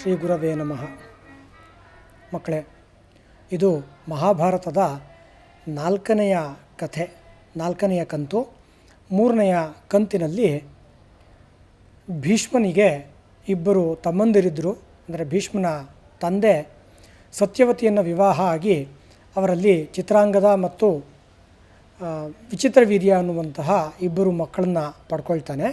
ಶ್ರೀ ಗುರವೇ ನಮಃ. ಮಕ್ಕಳೇ, ಇದು ಮಹಾಭಾರತದ ನಾಲ್ಕನೆಯ ಕಥೆ, ನಾಲ್ಕನೆಯ ಕಂತು. ಮೂರನೆಯ ಕಂತಿನಲ್ಲಿ ಭೀಷ್ಮನಿಗೆ ಇಬ್ಬರು ತಮ್ಮಂದಿರಿದ್ದರು ಅಂದರೆ ಭೀಷ್ಮನ ತಂದೆ ಸತ್ಯವತಿಯನ್ನು ವಿವಾಹ ಆಗಿ ಅವರಲ್ಲಿ ಚಿತ್ರಾಂಗದ ಮತ್ತು ವಿಚಿತ್ರ ವಿಚಿತ್ರವೀರ್ಯ ಅನ್ನುವಂತಹ ಇಬ್ಬರು ಮಕ್ಕಳನ್ನ ಪಡ್ಕೊಳ್ತಾನೆ.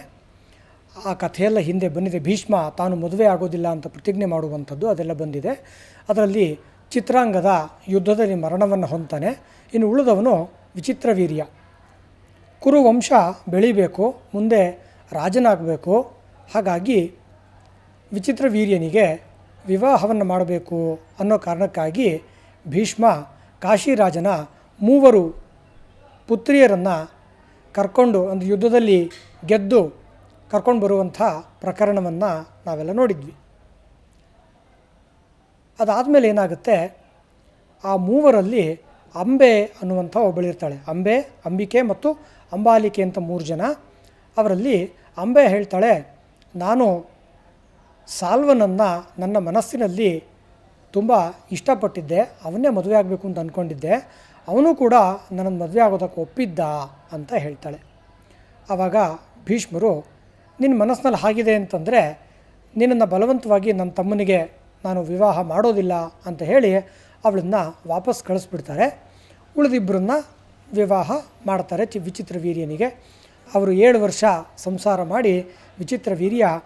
ಆ ಕಥೆಯೆಲ್ಲ ಹಿಂದೆ ಬಂದಿದೆ. ಭೀಷ್ಮ ತಾನು ಮದುವೆ ಆಗೋದಿಲ್ಲ ಅಂತ ಪ್ರತಿಜ್ಞೆ ಮಾಡುವಂಥದ್ದು ಅದೆಲ್ಲ ಬಂದಿದೆ. ಅದರಲ್ಲಿ ಚಿತ್ರಾಂಗದ ಯುದ್ಧದಲ್ಲಿ ಮರಣವನ್ನು ಹೊಂತಾನೆ ಇನ್ನು ಉಳಿದವನು ವಿಚಿತ್ರ ವೀರ್ಯ. ಕುರುವಂಶ ಬೆಳಿಬೇಕು, ಮುಂದೆ ರಾಜನಾಗಬೇಕು. ಹಾಗಾಗಿ ವಿಚಿತ್ರ ವೀರ್ಯನಿಗೆ ವಿವಾಹವನ್ನು ಮಾಡಬೇಕು ಅನ್ನೋ ಕಾರಣಕ್ಕಾಗಿ ಭೀಷ್ಮ ಕಾಶಿರಾಜನ ಮೂವರು ಪುತ್ರಿಯರನ್ನು ಕರ್ಕೊಂಡು ಒಂದು ಯುದ್ಧದಲ್ಲಿ ಗೆದ್ದು ಕರ್ಕೊಂಡು ಬರುವಂಥ ಪ್ರಕರಣವನ್ನು ನಾವೆಲ್ಲ ನೋಡಿದ್ವಿ. ಅದಾದಮೇಲೆ ಏನಾಗುತ್ತೆ? ಆ ಮೂವರಲ್ಲಿ ಅಂಬೆ ಅನ್ನುವಂಥ ಒಬ್ಬಳಿರ್ತಾಳೆ ಅಂಬೆ, ಅಂಬಿಕೆ ಮತ್ತು ಅಂಬಾಲಿಕೆ ಅಂತ ಮೂರು ಜನ. ಅವರಲ್ಲಿ ಅಂಬೆ ಹೇಳ್ತಾಳೆ, ನಾನು ಸಾಲ್ವನನ್ನು ನನ್ನ ಮನಸ್ಸಿನಲ್ಲಿ ತುಂಬ ಇಷ್ಟಪಟ್ಟಿದ್ದೆ. ಅವನ್ನೇ ಮದುವೆ ಆಗಬೇಕು ಅಂತ ಅಂದ್ಕೊಂಡಿದ್ದೆ ಅವನು ಕೂಡ ನನ್ನನ್ನು ಮದುವೆ ಆಗೋದಕ್ಕೆ ಒಪ್ಪಿದ್ದ ಅಂತ ಹೇಳ್ತಾಳೆ. ಆವಾಗ ಭೀಷ್ಮರು ನಿನ್ನ ಮನಸ್ಸಿನಲ್ಲಿ ಹಾಗಿದೆ ಅಂತಂದರೆ ನಿನ್ನನ್ನು ಬಲವಂತವಾಗಿ ನನ್ನ ತಮ್ಮನಿಗೆ ನಾನು ವಿವಾಹ ಮಾಡೋದಿಲ್ಲ ಅಂತ ಹೇಳಿ ಅವಳನ್ನು ವಾಪಸ್ ಕಳಿಸ್ಬಿಡ್ತಾರೆ. ಉಳಿದಿಬ್ಬರನ್ನ ವಿವಾಹ ಮಾಡ್ತಾರೆ ಚಿ ವಿಚಿತ್ರ ವೀರ್ಯನಿಗೆ. ಅವರು ಏಳು ವರ್ಷ ಸಂಸಾರ ಮಾಡಿ ವಿಚಿತ್ರ ವೀರ್ಯ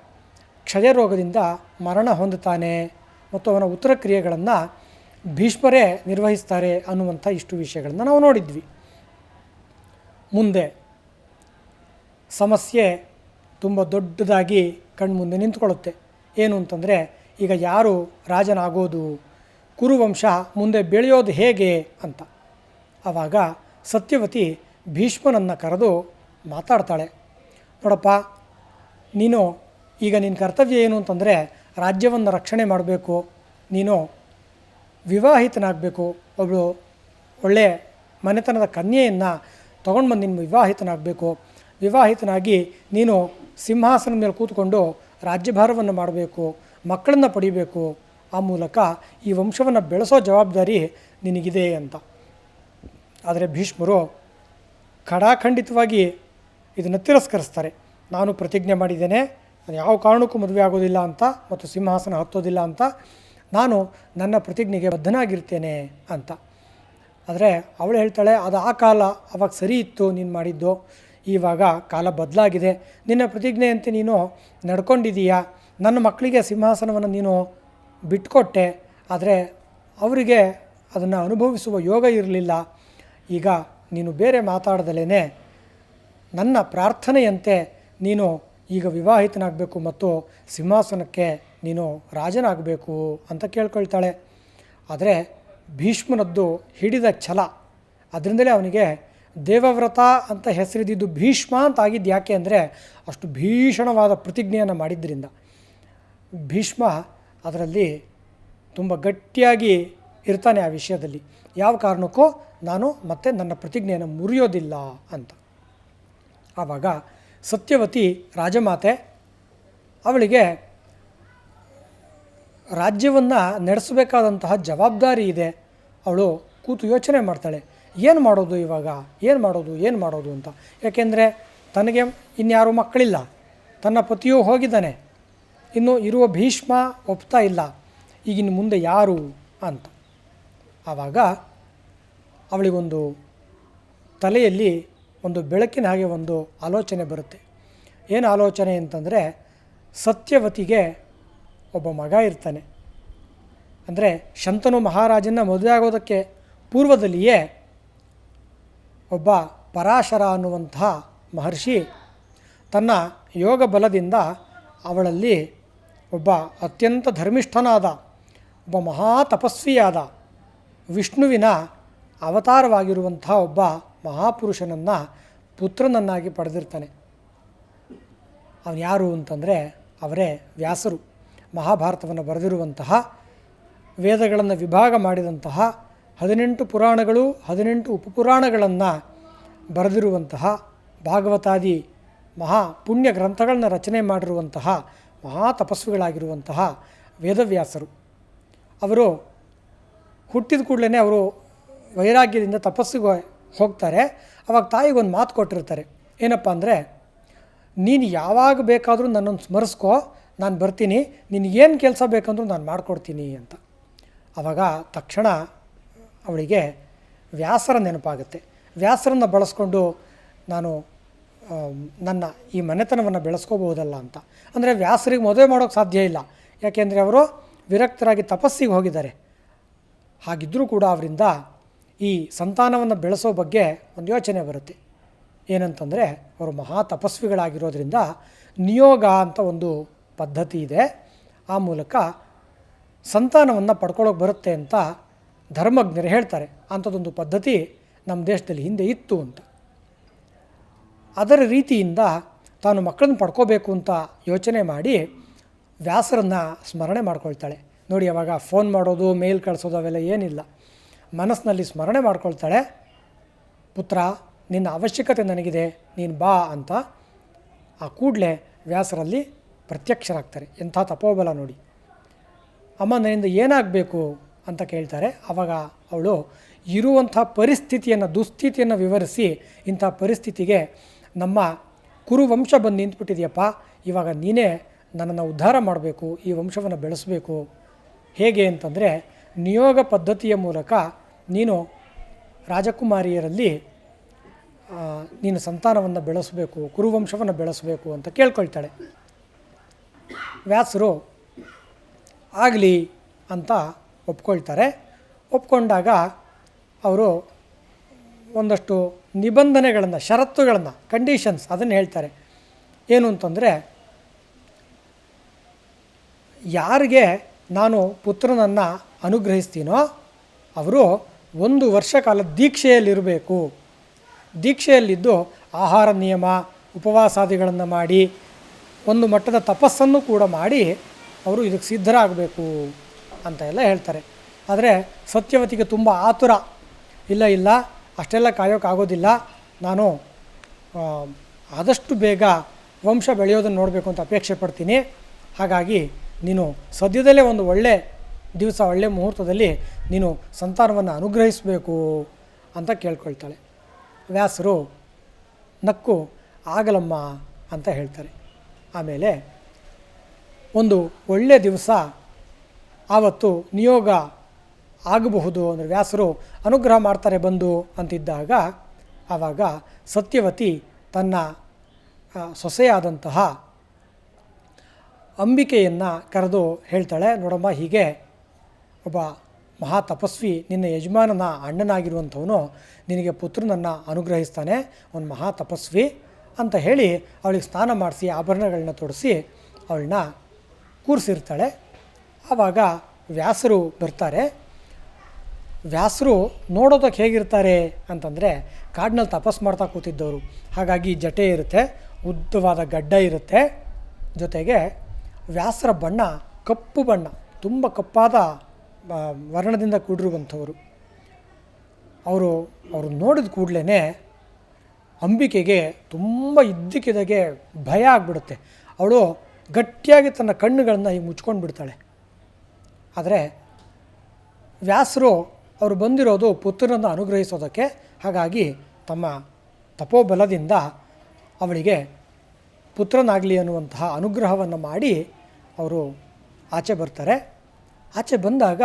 ಕ್ಷಯರೋಗದಿಂದ ಮರಣ ಹೊಂದುತ್ತಾನೆ. ಮತ್ತು ಅವನ ಉತ್ತರ ಕ್ರಿಯೆಗಳನ್ನು ಭೀಷ್ಮರೇ ನಿರ್ವಹಿಸ್ತಾರೆ ಅನ್ನುವಂಥ ಇಷ್ಟು ವಿಷಯಗಳನ್ನು ನಾವು ನೋಡಿದ್ವಿ. ಮುಂದೆ ಸಮಸ್ಯೆ ತುಂಬ ದೊಡ್ಡದಾಗಿ ಕಣ್ಮುಂದೆ ನಿಂತ್ಕೊಳ್ಳುತ್ತೆ. ಏನು ಅಂತಂದರೆ, ಈಗ ಯಾರು ರಾಜನಾಗೋದು, ಕುರುವಂಶ ಮುಂದೆ ಬೆಳೆಯೋದು ಹೇಗೆ ಅಂತ. ಆವಾಗ ಸತ್ಯವತಿ ಭೀಷ್ಮನನ್ನು ಕರೆದು ಮಾತಾಡ್ತಾಳೆ. ನೋಡಪ್ಪ, ನೀನು ಈಗ ನಿನ್ನ ಕರ್ತವ್ಯ ಏನು ಅಂತಂದರೆ, ರಾಜ್ಯವನ್ನು ರಕ್ಷಣೆ ಮಾಡಬೇಕು. ನೀನು ವಿವಾಹಿತನಾಗಬೇಕು. ಒಬ್ಬಳು ಒಳ್ಳೆಯ ಮನೆತನದ ಕನ್ಯೆಯನ್ನು ತೊಗೊಂಡು ಬಂದು ನಿನ್ನ ವಿವಾಹಿತನಾಗಬೇಕು. ವಿವಾಹಿತನಾಗಿ ನೀನು ಸಿಂಹಾಸನದ ಮೇಲೆ ಕೂತ್ಕೊಂಡು ರಾಜ್ಯಭಾರವನ್ನು ಮಾಡಬೇಕು, ಮಕ್ಕಳನ್ನು ಪಡಿಬೇಕು, ಆ ಮೂಲಕ ಈ ವಂಶವನ್ನು ಬೆಳೆಸೋ ಜವಾಬ್ದಾರಿ ನಿನಗಿದೆ ಅಂತ. ಆದರೆ ಭೀಷ್ಮರು ಖಡಾಖಂಡಿತವಾಗಿ ಇದನ್ನು ತಿರಸ್ಕರಿಸ್ತಾರೆ. ನಾನು ಪ್ರತಿಜ್ಞೆ ಮಾಡಿದ್ದೇನೆ, ನಾನು ಯಾವ ಕಾರಣಕ್ಕೂ ಮದುವೆ ಆಗೋದಿಲ್ಲ ಅಂತ ಮತ್ತು ಸಿಂಹಾಸನ ಹತ್ತೋದಿಲ್ಲ ಅಂತ. ನಾನು ನನ್ನ ಪ್ರತಿಜ್ಞೆಗೆ ಬದ್ಧನಾಗಿರ್ತೇನೆ ಅಂತ. ಆದರೆ ಅವಳು ಹೇಳ್ತಾಳೆ, ಅದು ಆ ಕಾಲ, ಅವಾಗ ಸರಿ ಇತ್ತು ನೀನು ಮಾಡಿದ್ದು. ಇವಾಗ ಕಾಲ ಬದಲಾಗಿದೆ. ನಿನ್ನ ಪ್ರತಿಜ್ಞೆಯಂತೆ ನೀನು ನಡ್ಕೊಂಡಿದ್ದೀಯಾ ನನ್ನ ಮಕ್ಕಳಿಗೆ ಸಿಂಹಾಸನವನ್ನು ನೀನು ಬಿಟ್ಕೊಟ್ಟೆ, ಆದರೆ ಅವರಿಗೆ ಅದನ್ನು ಅನುಭವಿಸುವ ಯೋಗ ಇರಲಿಲ್ಲ. ಈಗ ನೀನು ಬೇರೆ ಮಾತಾಡದಲೇ ನನ್ನ ಪ್ರಾರ್ಥನೆಯಂತೆ ನೀನು ಈಗ ವಿವಾಹಿತನಾಗಬೇಕು ಮತ್ತು ಸಿಂಹಾಸನಕ್ಕೆ ನೀನು ರಾಜನಾಗಬೇಕು ಅಂತ ಕೇಳ್ಕೊಳ್ತಾಳೆ. ಆದರೆ ಭೀಷ್ಮನದ್ದು ಹಿಡಿದ ಛಲ, ಅದರಿಂದಲೇ ಅವನಿಗೆ ದೇವವ್ರತ ಅಂತ ಹೆಸರಿದ್ದು ಭೀಷ್ಮ ಅಂತ ಆಗಿದ್ದು ಯಾಕೆ ಅಂದರೆ ಅಷ್ಟು ಭೀಷಣವಾದ ಪ್ರತಿಜ್ಞೆಯನ್ನು ಮಾಡಿದ್ದರಿಂದ. ಭೀಷ್ಮ ಅದರಲ್ಲಿ ತುಂಬ ಗಟ್ಟಿಯಾಗಿ ಇರ್ತಾನೆ ಆ ವಿಷಯದಲ್ಲಿ. ಯಾವ ಕಾರಣಕ್ಕೂ ನಾನು ಮತ್ತೆ ನನ್ನ ಪ್ರತಿಜ್ಞೆಯನ್ನು ಮುರಿಯೋದಿಲ್ಲ ಅಂತ. ಆವಾಗ ಸತ್ಯವತಿ ರಾಜಮಾತೆ ಅವಳಿಗೆ ರಾಜ್ಯವನ್ನು ನಡೆಸಬೇಕಾದಂತಹ ಜವಾಬ್ದಾರಿ ಇದೆ. ಅವಳು ಕೂತು ಯೋಚನೆ ಮಾಡ್ತಾಳೆ. ಏನು ಮಾಡೋದು ಇವಾಗ? ಏನು ಮಾಡೋದು? ಏನು ಮಾಡೋದು ಅಂತ. ಯಾಕೆಂದರೆ ತನಗೆ ಇನ್ಯಾರೂ ಮಕ್ಕಳಿಲ್ಲ. ತನ್ನ ಪತಿಯೂ ಹೋಗಿದ್ದಾನೆ. ಇನ್ನು ಇರುವ ಭೀಷ್ಮ ಒಪ್ತಾ ಇಲ್ಲ. ಈಗಿನ ಮುಂದೆ ಯಾರು ಅಂತ. ಆವಾಗ ಅವಳಿಗೊಂದು ತಲೆಯಲ್ಲಿ ಒಂದು ಬೆಳಕಿನ ಹಾಗೆ ಒಂದು ಆಲೋಚನೆ ಬರುತ್ತೆ. ಏನು ಆಲೋಚನೆ ಅಂತಂದರೆ ಸತ್ಯವತಿಗೆ ಒಬ್ಬ ಮಗ ಇರ್ತಾನೆ. ಅಂದರೆ ಶಂತನು ಮಹಾರಾಜನ ಮದುವೆ ಆಗೋದಕ್ಕೆ ಪೂರ್ವದಲ್ಲಿಯೇ ಒಬ್ಬ ಪರಾಶರ ಅನ್ನುವಂತಹ ಮಹರ್ಷಿ ತನ್ನ ಯೋಗ ಬಲದಿಂದ ಅವಳಲ್ಲಿ ಒಬ್ಬ ಅತ್ಯಂತ ಧರ್ಮಿಷ್ಠನಾದ, ಒಬ್ಬ ಮಹಾ ತಪಸ್ವಿಯಾದ ವಿಷ್ಣುವಿನ ಅವತಾರವಾಗಿರುವಂಥ ಒಬ್ಬ ಮಹಾಪುರುಷನನ್ನು ಪುತ್ರನನ್ನಾಗಿ ಪಡೆದಿರ್ತಾನೆ. ಅವನು ಯಾರು ಅಂತಂದರೆ ಅವರೇ ವ್ಯಾಸರು. ಮಹಾಭಾರತವನ್ನು ಬರೆದಿರುವಂತಹ, ವೇದಗಳನ್ನು ವಿಭಾಗ ಮಾಡಿದಂತಹ ಹದಿನೆಂಟು ಪುರಾಣಗಳು, ಹದಿನೆಂಟು ಉಪಪುರಾಣಗಳನ್ನು ಬರೆದಿರುವಂತಹ ಭಾಗವತಾದಿ ಮಹಾ ಪುಣ್ಯ ಗ್ರಂಥಗಳನ್ನು ರಚನೆ ಮಾಡಿರುವಂತಹ ಮಹಾ ತಪಸ್ವಿಗಳಾಗಿರುವಂತಹ ವೇದವ್ಯಾಸರು. ಅವರು ಹುಟ್ಟಿದ ಕೂಡಲೇ ಅವರು ವೈರಾಗ್ಯದಿಂದ ತಪಸ್ಸಿಗೆ ಹೋಗ್ತಾರೆ. ಅವಾಗ ತಾಯಿಗೊಂದು ಮಾತು ಕೊಟ್ಟಿರ್ತಾರೆ. ಏನಪ್ಪ ಅಂದರೆ, ನೀನು ಯಾವಾಗ ಬೇಕಾದರೂ ನನ್ನನ್ನು ಸ್ಮರಿಸ್ಕೋ, ನಾನು ಬರ್ತೀನಿ, ನಿನಗೇನು ಕೆಲಸ ಬೇಕಂದ್ರೂ ನಾನು ಮಾಡಿಕೊಡ್ತೀನಿ ಅಂತ. ಆವಾಗ ತಕ್ಷಣ ಅವಳಿಗೆ ವ್ಯಾಸರ ನೆನಪಾಗುತ್ತೆ. ವ್ಯಾಸರನ್ನು ಬಳಸ್ಕೊಂಡು ನಾನು ನನ್ನ ಈ ಮನೆತನವನ್ನು ಬೆಳೆಸ್ಕೋಬಹುದಲ್ಲ ಅಂತ. ಅಂದರೆ ವ್ಯಾಸರಿಗೆ ಮದುವೆ ಮಾಡೋಕ್ಕೆ ಸಾಧ್ಯ ಇಲ್ಲ. ಯಾಕೆಂದರೆ ಅವರು ವಿರಕ್ತರಾಗಿ ತಪಸ್ಸಿಗೆ ಹೋಗಿದ್ದಾರೆ. ಹಾಗಿದ್ದರೂ ಕೂಡ ಅವರಿಂದ ಈ ಸಂತಾನವನ್ನು ಬೆಳೆಸೋ ಬಗ್ಗೆ ಒಂದು ಯೋಚನೆ ಬರುತ್ತೆ. ಏನಂತಂದರೆ ಅವರು ಮಹಾ ತಪಸ್ವಿಗಳಾಗಿರೋದ್ರಿಂದ ನಿಯೋಗ ಅಂತ ಒಂದು ಪದ್ಧತಿ ಇದೆ. ಆ ಮೂಲಕ ಸಂತಾನವನ್ನು ಪಡ್ಕೊಳ್ಳೋಕೆ ಬರುತ್ತೆ ಅಂತ ಧರ್ಮಜ್ಞರು ಹೇಳ್ತಾರೆ, ಅಂಥದ್ದೊಂದು ಪದ್ಧತಿ ನಮ್ಮ ದೇಶದಲ್ಲಿ ಹಿಂದೆ ಇತ್ತು ಅಂತ. ಅದರ ರೀತಿಯಿಂದ ತಾನು ಮಕ್ಕಳನ್ನು ಪಡ್ಕೋಬೇಕು ಅಂತ ಯೋಚನೆ ಮಾಡಿ ವ್ಯಾಸರನ್ನು ಸ್ಮರಣೆ ಮಾಡ್ಕೊಳ್ತಾಳೆ. ನೋಡಿ, ಅವಾಗ ಫೋನ್ ಮಾಡೋದು, ಮೇಲ್ ಕಳಿಸೋದು ಅವೆಲ್ಲ ಏನಿಲ್ಲ. ಮನಸ್ಸಿನಲ್ಲಿ ಸ್ಮರಣೆ ಮಾಡ್ಕೊಳ್ತಾಳೆ, ಪುತ್ರ, ನಿನ್ನ ಅವಶ್ಯಕತೆ ನನಗಿದೆ, ನೀನು ಬಾ ಅಂತ ಆ ಕೂಡಲೇ ವ್ಯಾಸರಲ್ಲಿ ಪ್ರತ್ಯಕ್ಷರಾಗ್ತಾರೆ. ಎಂಥ ತಪೋಬಲ ನೋಡಿ. ಅಮ್ಮ ನನ್ನಿಂದ ಏನಾಗಬೇಕು? ಅಂತ ಕೇಳ್ತಾರೆ. ಆವಾಗ ಅವಳು ಇರುವಂಥ ಪರಿಸ್ಥಿತಿಯನ್ನು, ದುಸ್ಥಿತಿಯನ್ನು ವಿವರಿಸಿ ಇಂಥ ಪರಿಸ್ಥಿತಿಗೆ ನಮ್ಮ ಕುರುವಂಶ ಬಂದು ನಿಂತ್ಬಿಟ್ಟಿದೆಯಪ್ಪ, ಇವಾಗ ನೀನೇ ನನ್ನನ್ನು ಉದ್ಧಾರ ಮಾಡಬೇಕು, ಈ ವಂಶವನ್ನು ಬೆಳೆಸಬೇಕು. ಹೇಗೆ ಅಂತಂದರೆ, ನಿಯೋಗ ಪದ್ಧತಿಯ ಮೂಲಕ ನೀನು ರಾಜಕುಮಾರಿಯರಲ್ಲಿ ನೀನು ಸಂತಾನವನ್ನು ಬೆಳೆಸಬೇಕು, ಕುರುವಂಶವನ್ನು ಬೆಳೆಸಬೇಕು ಅಂತ ಕೇಳ್ಕೊಳ್ತಾಳೆ. ವ್ಯಾಸರು ಆಗಲಿ ಅಂತ ಒಪ್ಕೊಳ್ತಾರೆ. ಒಪ್ಕೊಂಡಾಗ ಅವರು ಒಂದಷ್ಟು ನಿಬಂಧನೆಗಳನ್ನು, ಷರತ್ತುಗಳನ್ನು ಕಂಡೀಷನ್ಸ್ ಅದನ್ನು ಹೇಳ್ತಾರೆ. ಏನು ಅಂತಂದರೆ, ಯಾರಿಗೆ ನಾನು ಪುತ್ರನನ್ನು ಅನುಗ್ರಹಿಸ್ತೀನೋ ಅವರು ಒಂದು ವರ್ಷ ಕಾಲ ದೀಕ್ಷೆಯಲ್ಲಿರಬೇಕು. ದೀಕ್ಷೆಯಲ್ಲಿದ್ದು ಆಹಾರ ನಿಯಮ, ಉಪವಾಸಾದಿಗಳನ್ನು ಮಾಡಿ, ಒಂದು ಮಟ್ಟದ ತಪಸ್ಸನ್ನು ಕೂಡ ಮಾಡಿ ಅವರು ಇದಕ್ಕೆ ಸಿದ್ಧರಾಗಬೇಕು. ಅಂತ ಎಲ್ಲ ಹೇಳ್ತಾರೆ. ಆದರೆ ಸತ್ಯವತಿಗೆ ತುಂಬ ಆತುರ. ಇಲ್ಲ ಇಲ್ಲ, ಅಷ್ಟೆಲ್ಲ ಕಾಯೋಕ್ಕಾಗೋದಿಲ್ಲ ನಾನು ಆದಷ್ಟು ಬೇಗ ವಂಶ ಬೆಳೆಯೋದನ್ನು ನೋಡಬೇಕು ಅಂತ ಅಪೇಕ್ಷೆ ಪಡ್ತೀನಿ. ಹಾಗಾಗಿ ನೀನು ಸದ್ಯದಲ್ಲೇ ಒಂದು ಒಳ್ಳೆ ದಿವಸ, ಒಳ್ಳೆ ಮುಹೂರ್ತದಲ್ಲಿ ನೀನು ಸಂತಾನವನ್ನು ಅನುಗ್ರಹಿಸಬೇಕು ಅಂತ ಕೇಳ್ಕೊಳ್ತಾಳೆ. ವ್ಯಾಸರು ನಕ್ಕು ಆಗಲಮ್ಮ ಅಂತ ಹೇಳ್ತಾರೆ. ಆಮೇಲೆ ಒಂದು ಒಳ್ಳೆಯ ದಿವಸ ಆವತ್ತು ನಿಯೋಗ ಆಗಬಹುದು ಅಂದರೆ ವ್ಯಾಸರು ಅನುಗ್ರಹ ಮಾಡ್ತಾರೆ ಬಂದು ಅಂತಿದ್ದಾಗ ಆವಾಗ ಸತ್ಯವತಿ ತನ್ನ ಸೊಸೆಯಾದಂತಹ ಅಂಬಿಕೆಯನ್ನು ಕರೆದು ಹೇಳ್ತಾಳೆ, ನೋಡಮ್ಮ, ಹೀಗೆ ಒಬ್ಬ ಮಹಾ ತಪಸ್ವಿ, ನಿನ್ನ ಯಜಮಾನನ ಅಣ್ಣನಾಗಿರುವಂಥವನು ನಿನಗೆ ಪುತ್ರನನ್ನು ಅನುಗ್ರಹಿಸ್ತಾನೆ ಒಂದು ಮಹಾ ತಪಸ್ವಿ ಅಂತ ಹೇಳಿ ಅವಳಿಗೆ ಸ್ನಾನ ಮಾಡಿಸಿ ಆಭರಣಗಳನ್ನ ತೊಡಿಸಿ ಅವಳನ್ನ ಕೂರಿಸಿರ್ತಾಳೆ. ಆವಾಗ ವ್ಯಾಸರು ಬರ್ತಾರೆ. ವ್ಯಾಸರು ನೋಡೋದಕ್ಕೆ ಹೇಗಿರ್ತಾರೆ ಅಂತಂದರೆ ಕಾಡಿನಲ್ಲಿ ತಪಸ್ ಮಾಡ್ತಾ ಕೂತಿದ್ದವರು. ಹಾಗಾಗಿ ಜಟೆ ಇರುತ್ತೆ, ಉದ್ದವಾದ ಗಡ್ಡ ಇರುತ್ತೆ. ಜೊತೆಗೆ ವ್ಯಾಸರ ಬಣ್ಣ ಕಪ್ಪು ಬಣ್ಣ, ತುಂಬ ಕಪ್ಪಾದ ವರ್ಣದಿಂದ ಕೂಡಿರುವಂಥವರು. ಅವರು ಅವರು ನೋಡಿದ ಕೂಡಲೇ ಅಂಬಿಕೆಗೆ ತುಂಬ ಇದ್ದಕ್ಕಿದ್ದಾಗೆ ಭಯ ಆಗಿಬಿಡುತ್ತೆ. ಅವಳು ಗಟ್ಟಿಯಾಗಿ ತನ್ನ ಕಣ್ಣುಗಳನ್ನು ಈಗ ಮುಚ್ಕೊಂಡು ಬಿಡ್ತಾಳೆ ಆದರೆ ವ್ಯಾಸರು ಅವರು ಬಂದಿರೋದು ಪುತ್ರನನ್ನು ಅನುಗ್ರಹಿಸೋದಕ್ಕೆ, ಹಾಗಾಗಿ ತಮ್ಮ ತಪೋಬಲದಿಂದ ಅವಳಿಗೆ ಪುತ್ರನಾಗಲಿ ಅನ್ನುವಂತಹ ಅನುಗ್ರಹವನ್ನು ಮಾಡಿ ಅವರು ಆಚೆ ಬರ್ತಾರೆ. ಆಚೆ ಬಂದಾಗ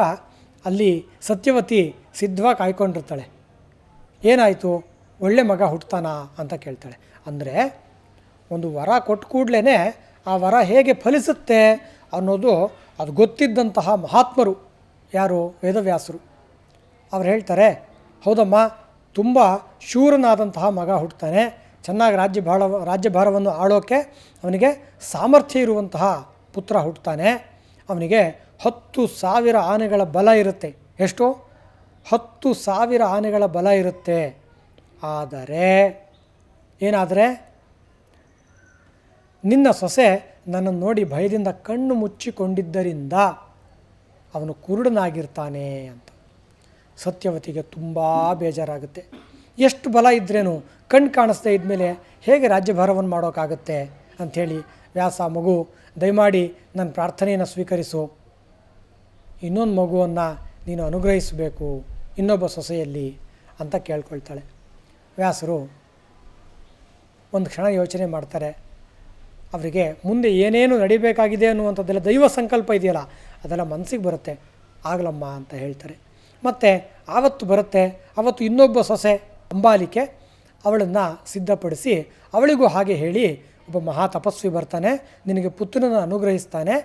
ಅಲ್ಲಿ ಸತ್ಯವತಿ ಸಿದ್ಧವಾಗಿ ಕಾಯ್ಕೊಂಡಿರ್ತಾಳೆ. ಏನಾಯಿತು? ಒಳ್ಳೆ ಮಗ ಹುಟ್ತಾನಾ ಅಂತ ಕೇಳ್ತಾಳೆ. ಅಂದರೆ ಒಂದು ವರ ಕೊಟ್ಟ ಕೂಡಲೇ ಆ ವರ ಹೇಗೆ ಫಲಿಸುತ್ತೆ? ಅನ್ನೋದು ಅದು ಗೊತ್ತಿದ್ದಂತಹ ಮಹಾತ್ಮರು ಯಾರು? ವೇದವ್ಯಾಸರು. ಅವ್ರು ಹೇಳ್ತಾರೆ, ಹೌದಮ್ಮ, ತುಂಬ ಶೂರನಾದಂತಹ ಮಗ ಹುಟ್ಟುತ್ತಾನೆ. ಚೆನ್ನಾಗಿ ರಾಜ್ಯ ಭಾಳ ರಾಜ್ಯಭಾರವನ್ನು ಆಳೋಕ್ಕೆ ಅವನಿಗೆ ಸಾಮರ್ಥ್ಯ ಇರುವಂತಹ ಪುತ್ರ ಹುಟ್ಟುತ್ತಾನೆ. ಅವನಿಗೆ ಹತ್ತು ಸಾವಿರ ಆನೆಗಳ ಬಲ ಇರುತ್ತೆ. ಎಷ್ಟು? ಹತ್ತು ಸಾವಿರ ಆನೆಗಳ ಬಲ ಇರುತ್ತೆ. ಆದರೆ, ಏನಾದರೆ, ನಿನ್ನ ಸೊಸೆ ನನ್ನನ್ನು ನೋಡಿ ಭಯದಿಂದ ಕಣ್ಣು ಮುಚ್ಚಿಕೊಂಡಿದ್ದರಿಂದ ಅವನು ಕುರುಡನಾಗಿರ್ತಾನೆ ಅಂತ. ಸತ್ಯವತಿಗೆ ತುಂಬ ಬೇಜಾರಾಗುತ್ತೆ. ಎಷ್ಟು ಬಲ ಇದ್ರೇನು ಕಣ್ಣು ಕಾಣಿಸ್ತಾ ಇದ್ಮೇಲೆ ಹೇಗೆ ರಾಜ್ಯಭಾರವನ್ನು ಮಾಡೋಕ್ಕಾಗುತ್ತೆ ಅಂಥೇಳಿ ವ್ಯಾಸ ಮಗು, ದಯಮಾಡಿ ನನ್ನ ಪ್ರಾರ್ಥನೆಯನ್ನು ಸ್ವೀಕರಿಸು. ಇನ್ನೊಂದು ಮಗುವನ್ನು ನೀನು ಅನುಗ್ರಹಿಸಬೇಕು, ಇನ್ನೊಬ್ಬ ಸೊಸೆಯಲ್ಲಿ ಅಂತ ಕೇಳ್ಕೊಳ್ತಾಳೆ. ವ್ಯಾಸರು ಒಂದು ಕ್ಷಣ ಯೋಚನೆ ಮಾಡ್ತಾರೆ. ಅವರಿಗೆ ಮುಂದೆ ಏನೇನು ನಡಿಬೇಕಾಗಿದೆ ಅನ್ನುವಂಥದ್ದೆಲ್ಲ ದೈವ ಸಂಕಲ್ಪ ಇದೆಯಲ್ಲ, ಅದೆಲ್ಲ ಮನಸ್ಸಿಗೆ ಬರುತ್ತೆ. ಆಗಲಮ್ಮ ಅಂತ ಹೇಳ್ತಾರೆ. ಮತ್ತು ಆವತ್ತು ಬರುತ್ತೆ, ಆವತ್ತು ಇನ್ನೊಬ್ಬ ಸೊಸೆ ಅಂಬಾಲಿಕೆ, ಅವಳನ್ನು ಸಿದ್ಧಪಡಿಸಿ ಅವಳಿಗೂ ಹಾಗೆ ಹೇಳಿ, ಒಬ್ಬ ಮಹಾ ತಪಸ್ವಿ ಬರ್ತಾನೆ, ನಿನಗೆ ಪುತ್ರನನ್ನು ಅನುಗ್ರಹಿಸ್ತಾನೆ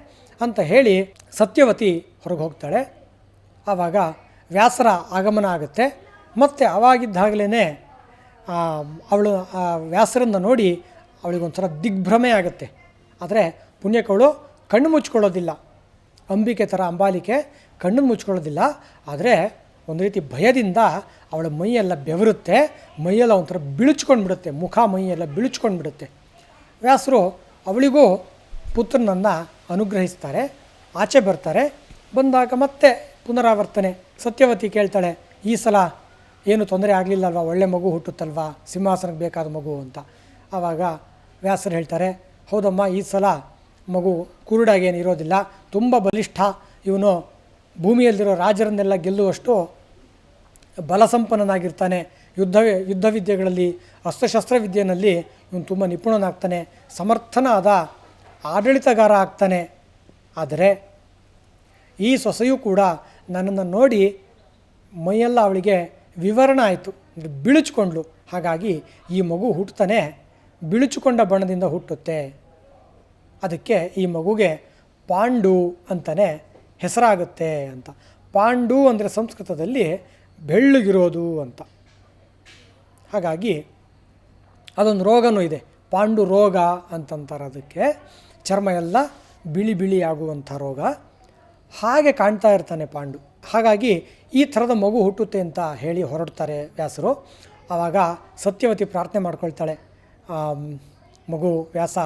ಅಂತ ಹೇಳಿ ಸತ್ಯವತಿ ಹೊರಗೆ ಹೋಗ್ತಾಳೆ. ಆವಾಗ ವ್ಯಾಸರ ಆಗಮನ ಆಗುತ್ತೆ. ಮತ್ತು ಅವಾಗಿದ್ದಾಗಲೇ ಅವಳು ವ್ಯಾಸರನ್ನು ನೋಡಿ ಅವಳಿಗೊಂಥರ ದಿಗ್ಭ್ರಮೆ ಆಗುತ್ತೆ. ಆದರೆ ಪುಣ್ಯಕವಳು ಕಣ್ಣು ಮುಚ್ಕೊಳ್ಳೋದಿಲ್ಲ. ಅಂಬಿಕೆ ಥರ ಅಂಬಾಲಿಕೆ ಕಣ್ಣು ಮುಚ್ಕೊಳ್ಳೋದಿಲ್ಲ. ಆದರೆ ಒಂದು ರೀತಿ ಭಯದಿಂದ ಅವಳ ಮೈಯೆಲ್ಲ ಬೆವರುತ್ತೆ. ಮೈಯೆಲ್ಲ ಒಂಥರ ಬಿಳುಚ್ಕೊಂಡು ಬಿಡುತ್ತೆ ಮುಖ ಮೈಯೆಲ್ಲ ಬಿಳುಚ್ಕೊಂಡು ಬಿಡುತ್ತೆ ವ್ಯಾಸರು ಅವಳಿಗೂ ಪುತ್ರನನ್ನು ಅನುಗ್ರಹಿಸ್ತಾರೆ. ಆಚೆ ಬರ್ತಾರೆ. ಬಂದಾಗ ಮತ್ತೆ ಪುನರಾವರ್ತನೆ. ಸತ್ಯವತಿ ಕೇಳ್ತಾಳೆ, ಈ ಸಲ ಏನು ತೊಂದರೆ ಆಗಲಿಲ್ಲಲ್ವ? ಒಳ್ಳೆ ಮಗು ಹುಟ್ಟುತ್ತಲ್ವಾ? ಸಿಂಹಾಸನಕ್ಕೆ ಬೇಕಾದ ಮಗು ಅಂತ. ಆವಾಗ ವ್ಯಾಸರು ಹೇಳ್ತಾರೆ, ಹೌದಮ್ಮ, ಈ ಸಲ ಮಗು ಕುರುಡಾಗೇನು ಇರೋದಿಲ್ಲ. ತುಂಬ ಬಲಿಷ್ಠ. ಇವನು ಭೂಮಿಯಲ್ಲಿರೋ ರಾಜರನ್ನೆಲ್ಲ ಗೆಲ್ಲುವಷ್ಟು ಬಲಸಂಪನ್ನನಾಗಿರ್ತಾನೆ. ಯುದ್ಧ ಯುದ್ಧ ವಿದ್ಯೆಗಳಲ್ಲಿ ಅಸ್ತ್ರಶಸ್ತ್ರ ವಿದ್ಯೆಯಲ್ಲಿ ಇವನು ತುಂಬ ನಿಪುಣನಾಗ್ತಾನೆ. ಸಮರ್ಥನಾದ ಆಡಳಿತಗಾರ ಆಗ್ತಾನೆ. ಆದರೆ ಈ ಸೊಸೆಯೂ ಕೂಡ ನನ್ನನ್ನು ನೋಡಿ ಮೈಯೆಲ್ಲ ಅವಳಿಗೆ ವಿವರಣೆ ಆಯಿತು. ಬಿಳುಚ್ಕೊಂಡ್ಳು. ಹಾಗಾಗಿ ಈ ಮಗು ಹುಟ್ಟುತ್ತಾನೆ. ಬಿಳುಚಿಕೊಂಡ ಬಣ್ಣದಿಂದ ಹುಟ್ಟುತ್ತೆ. ಅದಕ್ಕೆ ಈ ಮಗುಗೆ ಪಾಂಡು ಅಂತಲೇ ಹೆಸರಾಗುತ್ತೆ ಅಂತ. ಪಾಂಡು ಅಂದರೆ ಸಂಸ್ಕೃತದಲ್ಲಿ ಬೆಳ್ಳಗಿರೋದು ಅಂತ. ಹಾಗಾಗಿ ಅದೊಂದು ರೋಗನೂ ಇದೆ. ಪಾಂಡು ರೋಗ ಅಂತಂತಾರೆ ಅದಕ್ಕೆ. ಚರ್ಮ ಎಲ್ಲ ಬಿಳಿ ಬಿಳಿ ಆಗುವಂಥ ರೋಗ. ಹಾಗೆ ಕಾಣ್ತಾ ಇರ್ತಾನೆ ಪಾಂಡು. ಹಾಗಾಗಿ ಈ ಥರದ ಮಗು ಹುಟ್ಟುತ್ತೆ ಅಂತ ಹೇಳಿ ಹೊರಡ್ತಾರೆ ವ್ಯಾಸರು. ಆವಾಗ ಸತ್ಯವತಿ ಪ್ರಾರ್ಥನೆ ಮಾಡ್ಕೊಳ್ತಾಳೆ. ಮಗು ವ್ಯಾಸ,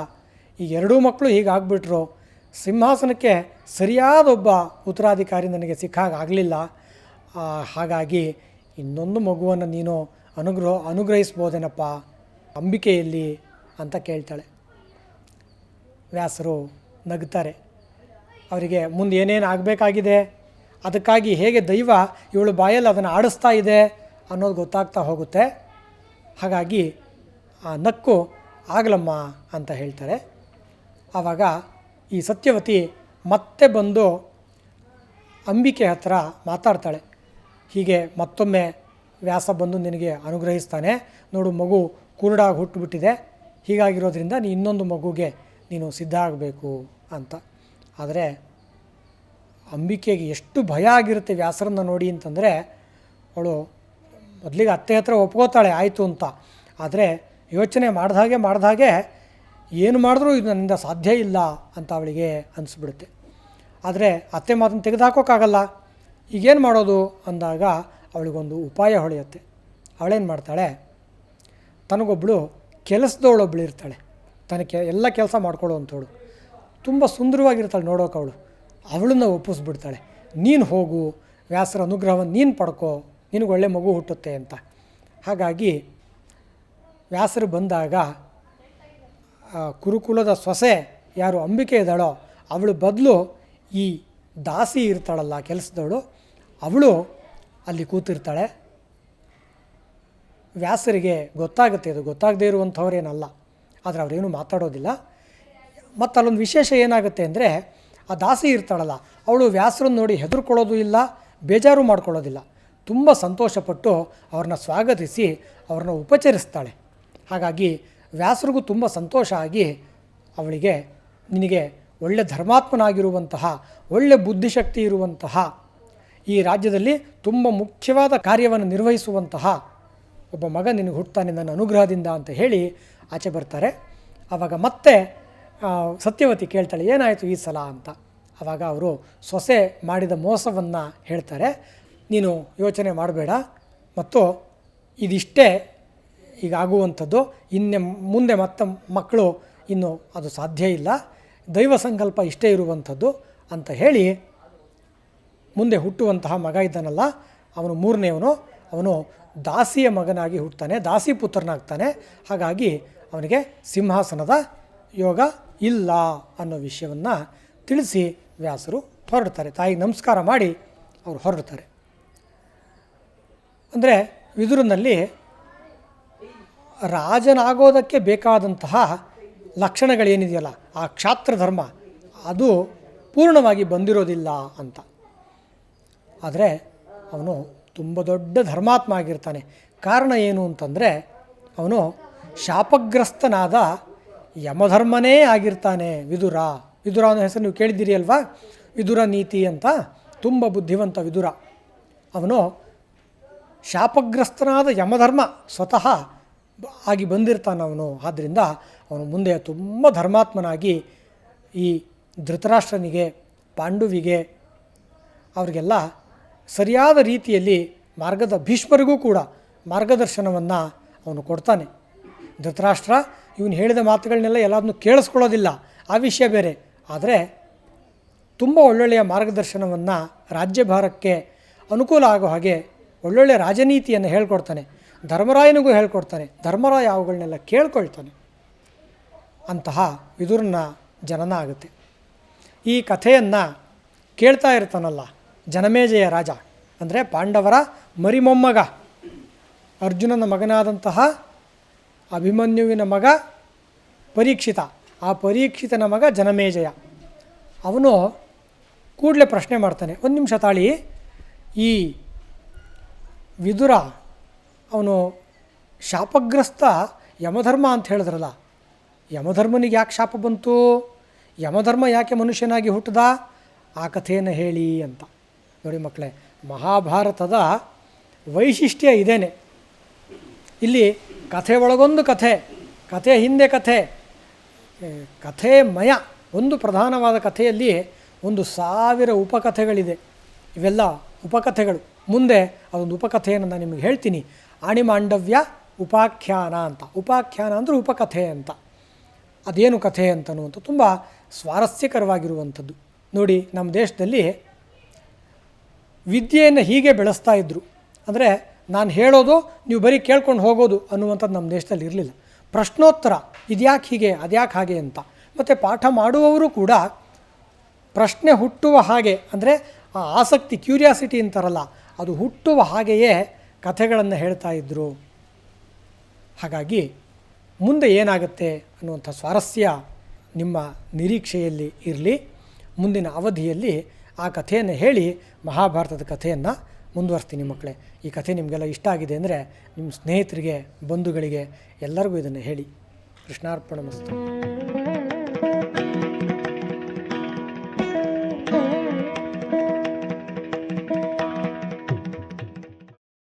ಈ ಎರಡೂ ಮಕ್ಕಳು ಹೀಗಾಗ್ಬಿಟ್ರು. ಸಿಂಹಾಸನಕ್ಕೆ ಸರಿಯಾದ ಒಬ್ಬ ಉತ್ತರಾಧಿಕಾರಿ ನನಗೆ ಸಿಕ್ಕಾಗಲಿಲ್ಲ ಹಾಗಾಗಿ ಇನ್ನೊಂದು ಮಗುವನ್ನು ನೀನು ಅನುಗ್ರಹ, ಅನುಗ್ರಹಿಸ್ಬೋದೇನಪ್ಪ, ಅಂಬಿಕೆಯಲ್ಲಿ ಅಂತ ಕೇಳ್ತಾಳೆ. ವ್ಯಾಸರು ನಗ್ತಾರೆ. ಅವರಿಗೆ ಮುಂದೆ ಏನೇನು ಆಗಬೇಕಾಗಿದೆ? ಅದಕ್ಕಾಗಿ ಹೇಗೆ ದೈವ ಇವಳು ಬಾಯಲ್ಲಿ ಅದನ್ನು ಆಡಿಸ್ತಾ ಇದೆ ಅನ್ನೋದು ಗೊತ್ತಾಗ್ತಾ ಹೋಗುತ್ತೆ. ಹಾಗಾಗಿ ನಕ್ಕು ಆಗಲಮ್ಮ ಅಂತ ಹೇಳ್ತಾರೆ. ಆವಾಗ ಈ ಸತ್ಯವತಿ ಮತ್ತೆ ಬಂದು ಅಂಬಿಕೆ ಹತ್ರ ಮಾತಾಡ್ತಾಳೆ. ಹೀಗೆ ಮತ್ತೊಮ್ಮೆ ವ್ಯಾಸ ಬಂದು ನಿನಗೆ ಅನುಗ್ರಹಿಸ್ತಾನೆ. ನೋಡು, ಮಗು ಕುರುಡಾಗಿ ಹುಟ್ಟುಬಿಟ್ಟಿದೆ. ಹೀಗಾಗಿರೋದ್ರಿಂದ ನೀ ಇನ್ನೊಂದು ಮಗುಗೆ ನೀನು ಸಿದ್ಧ ಆಗಬೇಕು ಅಂತ. ಆದರೆ ಅಂಬಿಕೆಗೆ ಎಷ್ಟು ಭಯ ಆಗಿರುತ್ತೆ ವ್ಯಾಸರನ್ನ ನೋಡಿ ಅಂತಂದರೆ, ಅವಳು ಮೊದಲಿಗೆ ಅತ್ತೆ ಹತ್ರ ಒಪ್ಕೋತಾಳೆ, ಆಯಿತು ಅಂತ. ಆದರೆ ಯೋಚನೆ ಮಾಡ್ದಾಗೆ ಮಾಡ್ದಾಗೆ ಏನು ಮಾಡಿದ್ರೂ ಇದು ನನ್ನಿಂದ ಸಾಧ್ಯ ಇಲ್ಲ ಅಂತ ಅವಳಿಗೆ ಅನಿಸ್ಬಿಡುತ್ತೆ. ಆದರೆ ಅತ್ತೆ ಮಾತನ್ನು ತೆಗೆದುಹಾಕೋಕ್ಕಾಗಲ್ಲ. ಈಗೇನು ಮಾಡೋದು? ಅಂದಾಗ ಅವಳಿಗೊಂದು ಉಪಾಯ ಹೊಳೆಯುತ್ತೆ. ಅವಳೇನು ಮಾಡ್ತಾಳೆ? ತನಗೊಬ್ಬಳು ಕೆಲಸದವಳೊಬ್ಳು ಇರ್ತಾಳೆ. ತನಗೆ ಎಲ್ಲ ಕೆಲಸ ಮಾಡ್ಕೊಳ್ಳೋ ಅಂಥವಳು. ತುಂಬ ಸುಂದರವಾಗಿರ್ತಾಳೆ ನೋಡೋಕೆ ಅವಳು. ಅವಳನ್ನ ಒಪ್ಪಿಸ್ಬಿಡ್ತಾಳೆ. ನೀನು ಹೋಗು, ವ್ಯಾಸರ ಅನುಗ್ರಹವನ್ನು ನೀನು ಪಡ್ಕೋ, ನಿನಗೆ ಒಳ್ಳೆ ಮಗು ಹುಟ್ಟುತ್ತೆ ಅಂತ. ಹಾಗಾಗಿ ವ್ಯಾಸರು ಬಂದಾಗ ಕುರುಕುಲದ ಸೊಸೆ ಯಾರು ಅಂಬಿಕೆ ಇದ್ದಾಳೋ, ಅವಳು ಬದಲು ಈ ದಾಸಿ ಇರ್ತಾಳಲ್ಲ ಕೆಲಸದವಳು, ಅವಳು ಅಲ್ಲಿ ಕೂತಿರ್ತಾಳೆ. ವ್ಯಾಸರಿಗೆ ಗೊತ್ತಾಗುತ್ತೆ ಅದು ಗೊತ್ತಾಗದೇ ಇರುವಂಥವ್ರೇನಲ್ಲ, ಆದರೆ ಅವರೇನು ಮಾತಾಡೋದಿಲ್ಲ. ಮತ್ತು ಅಲ್ಲೊಂದು ವಿಶೇಷ ಏನಾಗುತ್ತೆ ಅಂದರೆ, ಆ ದಾಸಿ ಇರ್ತಾಳಲ್ಲ, ಅವಳು ವ್ಯಾಸರನ್ನು ನೋಡಿ ಹೆದರ್ಕೊಳ್ಳೋದು ಇಲ್ಲ, ಬೇಜಾರು ಮಾಡ್ಕೊಳ್ಳೋದಿಲ್ಲ. ತುಂಬ ಸಂತೋಷಪಟ್ಟು ಅವ್ರನ್ನ ಸ್ವಾಗತಿಸಿ ಅವ್ರನ್ನ ಉಪಚರಿಸ್ತಾಳೆ. ಹಾಗಾಗಿ ವ್ಯಾಸರಿಗೂ ತುಂಬ ಸಂತೋಷ ಆಗಿ ಅವಳಿಗೆ ನಿನಗೆ ಒಳ್ಳೆ ಧರ್ಮಾತ್ಮನಾಗಿರುವಂತಹ, ಒಳ್ಳೆ ಬುದ್ಧಿಶಕ್ತಿ ಇರುವಂತಹ, ಈ ರಾಜ್ಯದಲ್ಲಿ ತುಂಬ ಮುಖ್ಯವಾದ ಕಾರ್ಯವನ್ನು ನಿರ್ವಹಿಸುವಂತಹ ಒಬ್ಬ ಮಗ ನಿನಗೆ ಹುಟ್ಟುತ್ತಾನೆ ನನ್ನ ಅನುಗ್ರಹದಿಂದ ಅಂತ ಹೇಳಿ ಆಚೆ ಬರ್ತಾರೆ. ಆವಾಗ ಮತ್ತೆ ಸತ್ಯವತಿ ಕೇಳ್ತಾಳೆ, ಏನಾಯಿತು ಈ ಸಲ ಅಂತ. ಆವಾಗ ಅವರು ಸೊಸೆ ಮಾಡಿದ ಮೋಸವನ್ನು ಹೇಳ್ತಾರೆ. ನೀನು ಯೋಚನೆ ಮಾಡಬೇಡ ಮತ್ತು ಇದಿಷ್ಟೇ ಈಗ ಆಗುವಂಥದ್ದು. ಇನ್ನೆ ಮುಂದೆ ಮತ್ತೆ ಮಕ್ಕಳು ಇನ್ನು ಅದು ಸಾಧ್ಯ ಇಲ್ಲ. ದೈವ ಸಂಕಲ್ಪ ಇಷ್ಟೇ ಇರುವಂಥದ್ದು ಅಂತ ಹೇಳಿ ಮುಂದೆ ಹುಟ್ಟುವಂತಹ ಮಗ ಇದ್ದಾನಲ್ಲ, ಅವನು ಮೂರನೆಯವನು. ಅವನು ದಾಸಿಯ ಮಗನಾಗಿ ಹುಟ್ಟುತ್ತಾನೆ, ದಾಸಿ ಪುತ್ರನಾಗ್ತಾನೆ. ಹಾಗಾಗಿ ಅವನಿಗೆ ಸಿಂಹಾಸನದ ಯೋಗ ಇಲ್ಲ ಅನ್ನೋ ವಿಷಯವನ್ನು ತಿಳಿಸಿ ವ್ಯಾಸರು ಹೊರಡ್ತಾರೆ. ತಾಯಿಗೆ ನಮಸ್ಕಾರ ಮಾಡಿ ಅವರು ಹೊರಡ್ತಾರೆ. ಅಂದರೆ ವಿದುರನಲ್ಲಿ ರಾಜನಾಗೋದಕ್ಕೆ ಬೇಕಾದಂತಹ ಲಕ್ಷಣಗಳೇನಿದೆಯಲ್ಲ, ಆ ಕ್ಷಾತ್ರ ಧರ್ಮ ಅದು ಪೂರ್ಣವಾಗಿ ಬಂದಿರೋದಿಲ್ಲ ಅಂತ. ಆದರೆ ಅವನು ತುಂಬ ದೊಡ್ಡ ಧರ್ಮಾತ್ಮ ಆಗಿರ್ತಾನೆ. ಕಾರಣ ಏನು ಅಂತಂದರೆ, ಅವನು ಶಾಪಗ್ರಸ್ತನಾದ ಯಮಧರ್ಮನೇ ಆಗಿರ್ತಾನೆ, ವಿದುರ. ವಿದುರ ಅನ್ನೋ ಹೆಸರು ನೀವು ಕೇಳಿದ್ದೀರಿ ಅಲ್ವಾ ವಿದುರ ನೀತಿ ಅಂತ, ತುಂಬ ಬುದ್ಧಿವಂತ ವಿದುರ. ಅವನು ಶಾಪಗ್ರಸ್ತನಾದ ಯಮಧರ್ಮ ಸ್ವತಃ ಆಗಿ ಬಂದಿರ್ತಾನೆ ಅವನು. ಆದ್ದರಿಂದ ಅವನು ಮುಂದೆ ತುಂಬ ಧರ್ಮಾತ್ಮನಾಗಿ ಈ ಧೃತರಾಷ್ಟ್ರನಿಗೆ, ಪಾಂಡುವಿಗೆ, ಅವರಿಗೆಲ್ಲ ಸರಿಯಾದ ರೀತಿಯಲ್ಲಿ ಮಾರ್ಗದ ಭೀಷ್ಮರಿಗೂ ಕೂಡ ಮಾರ್ಗದರ್ಶನವನ್ನು ಅವನು ಕೊಡ್ತಾನೆ. ಧೃತರಾಷ್ಟ್ರ ಇವನು ಹೇಳಿದ ಮಾತುಗಳನ್ನೆಲ್ಲ ಎಲ್ಲದನ್ನೂ ಕೇಳಿಸ್ಕೊಳ್ಳೋದಿಲ್ಲ. ಆ ವಿಷಯ ಬೇರೆ. ಆದರೆ ತುಂಬ ಒಳ್ಳೊಳ್ಳೆಯ ಮಾರ್ಗದರ್ಶನವನ್ನು ರಾಜ್ಯಭಾರಕ್ಕೆ ಅನುಕೂಲ ಆಗೋ ಹಾಗೆ ಒಳ್ಳೊಳ್ಳೆಯ ರಾಜನೀತಿಯನ್ನು ಹೇಳ್ಕೊಡ್ತಾನೆ. ಧರ್ಮರಾಯನಿಗೂ ಹೇಳ್ಕೊಡ್ತಾನೆ, ಧರ್ಮರಾಯ ಅವುಗಳನ್ನೆಲ್ಲ ಕೇಳ್ಕೊಳ್ತಾನೆ. ಅಂತಹ ವಿದುರನ ಜನನ ಆಗುತ್ತೆ. ಈ ಕಥೆಯನ್ನು ಕೇಳ್ತಾ ಇರ್ತಾನಲ್ಲ ಜನಮೇಜಯ ರಾಜ, ಅಂದರೆ ಪಾಂಡವರ ಮರಿಮೊಮ್ಮಗ. ಅರ್ಜುನನ ಮಗನಾದಂತಹ ಅಭಿಮನ್ಯುವಿನ ಮಗ ಪರೀಕ್ಷಿತ, ಆ ಪರೀಕ್ಷಿತನ ಮಗ ಜನಮೇಜಯ. ಅವನು ಕೂಡಲೇ ಪ್ರಶ್ನೆ ಮಾಡ್ತಾನೆ, ಒಂದು ನಿಮಿಷ ತಾಳಿ, ಈ ವಿದುರ ಅವನು ಶಾಪಗ್ರಸ್ತ ಯಮಧರ್ಮ ಅಂತ ಹೇಳಿದ್ರಲ್ಲ, ಯಮಧರ್ಮನಿಗೆ ಯಾಕೆ ಶಾಪ ಬಂತು? ಯಮಧರ್ಮ ಯಾಕೆ ಮನುಷ್ಯನಾಗಿ ಹುಟ್ಟದ? ಆ ಕಥೆಯನ್ನು ಹೇಳಿ ಅಂತ. ನೋಡಿ ಮಕ್ಕಳೇ, ಮಹಾಭಾರತದ ವೈಶಿಷ್ಟ್ಯ ಇದೇನೆ. ಇಲ್ಲಿ ಕಥೆ ಒಳಗೊಂದು ಕಥೆ ಕಥೆ ಹಿಂದೆ ಕಥೆ ಕಥೆ ಮಯ, ಒಂದು ಪ್ರಧಾನವಾದ ಕಥೆಯಲ್ಲಿ ಒಂದು ಸಾವಿರ ಉಪಕಥೆಗಳಿದೆ. ಇವೆಲ್ಲ ಉಪಕಥೆಗಳು. ಮುಂದೆ ಅದೊಂದು ಉಪಕಥೆಯನ್ನು ನಾನು ನಿಮಗೆ ಹೇಳ್ತೀನಿ. ಆಣಿಮಾಂಡವ್ಯ ಉಪಾಖ್ಯಾನ ಅಂತ. ಉಪಾಖ್ಯಾನ ಅಂದರೆ ಉಪಕಥೆ ಅಂತ. ಅದೇನು ಕಥೆ ಅಂತನೂ ಅಂತ ತುಂಬ ಸ್ವಾರಸ್ಯಕರವಾಗಿರುವಂಥದ್ದು. ನೋಡಿ, ನಮ್ಮ ದೇಶದಲ್ಲಿ ವಿದ್ಯೆಯನ್ನು ಹೀಗೆ ಬೆಳೆಸ್ತಾ ಇದ್ದರು ಅಂದರೆ ನಾನು ಹೇಳೋದು ನೀವು ಬರೀ ಕೇಳ್ಕೊಂಡು ಹೋಗೋದು ಅನ್ನುವಂಥದ್ದು ನಮ್ಮ ದೇಶದಲ್ಲಿ ಇರಲಿಲ್ಲ. ಪ್ರಶ್ನೋತ್ತರ, ಇದ್ಯಾಕೆ ಹೀಗೆ, ಅದ್ಯಾಕೆ ಹಾಗೆ ಅಂತ. ಮತ್ತು ಪಾಠ ಮಾಡುವವರು ಕೂಡ ಪ್ರಶ್ನೆ ಹುಟ್ಟುವ ಹಾಗೆ, ಅಂದರೆ ಆ ಆಸಕ್ತಿ, ಕ್ಯೂರಿಯಾಸಿಟಿ ಅಂತಾರಲ್ಲ ಅದು ಹುಟ್ಟುವ ಹಾಗೆಯೇ ಕಥೆಗಳನ್ನು ಹೇಳ್ತಾ ಇದ್ದರು ಹಾಗಾಗಿ ಮುಂದೆ ಏನಾಗುತ್ತೆ ಅನ್ನುವಂಥ ಸ್ವಾರಸ್ಯ ನಿಮ್ಮ ನಿರೀಕ್ಷೆಯಲ್ಲಿ ಇರಲಿ. ಮುಂದಿನ ಅವಧಿಯಲ್ಲಿ ಆ ಕಥೆಯನ್ನು ಹೇಳಿ ಮಹಾಭಾರತದ ಕಥೆಯನ್ನು ಮುಂದುವರಿಸ್ತೀನಿ ಮಕ್ಕಳೇ. ಈ ಕಥೆ ನಿಮಗೆಲ್ಲ ಇಷ್ಟ ಆಗಿದೆ ಅಂದರೆ ನಿಮ್ಮ ಸ್ನೇಹಿತರಿಗೆ, ಬಂಧುಗಳಿಗೆ ಎಲ್ಲರಿಗೂ ಇದನ್ನು ಹೇಳಿ. ಕೃಷ್ಣಾರ್ಪಣ ಮಸ್ತು.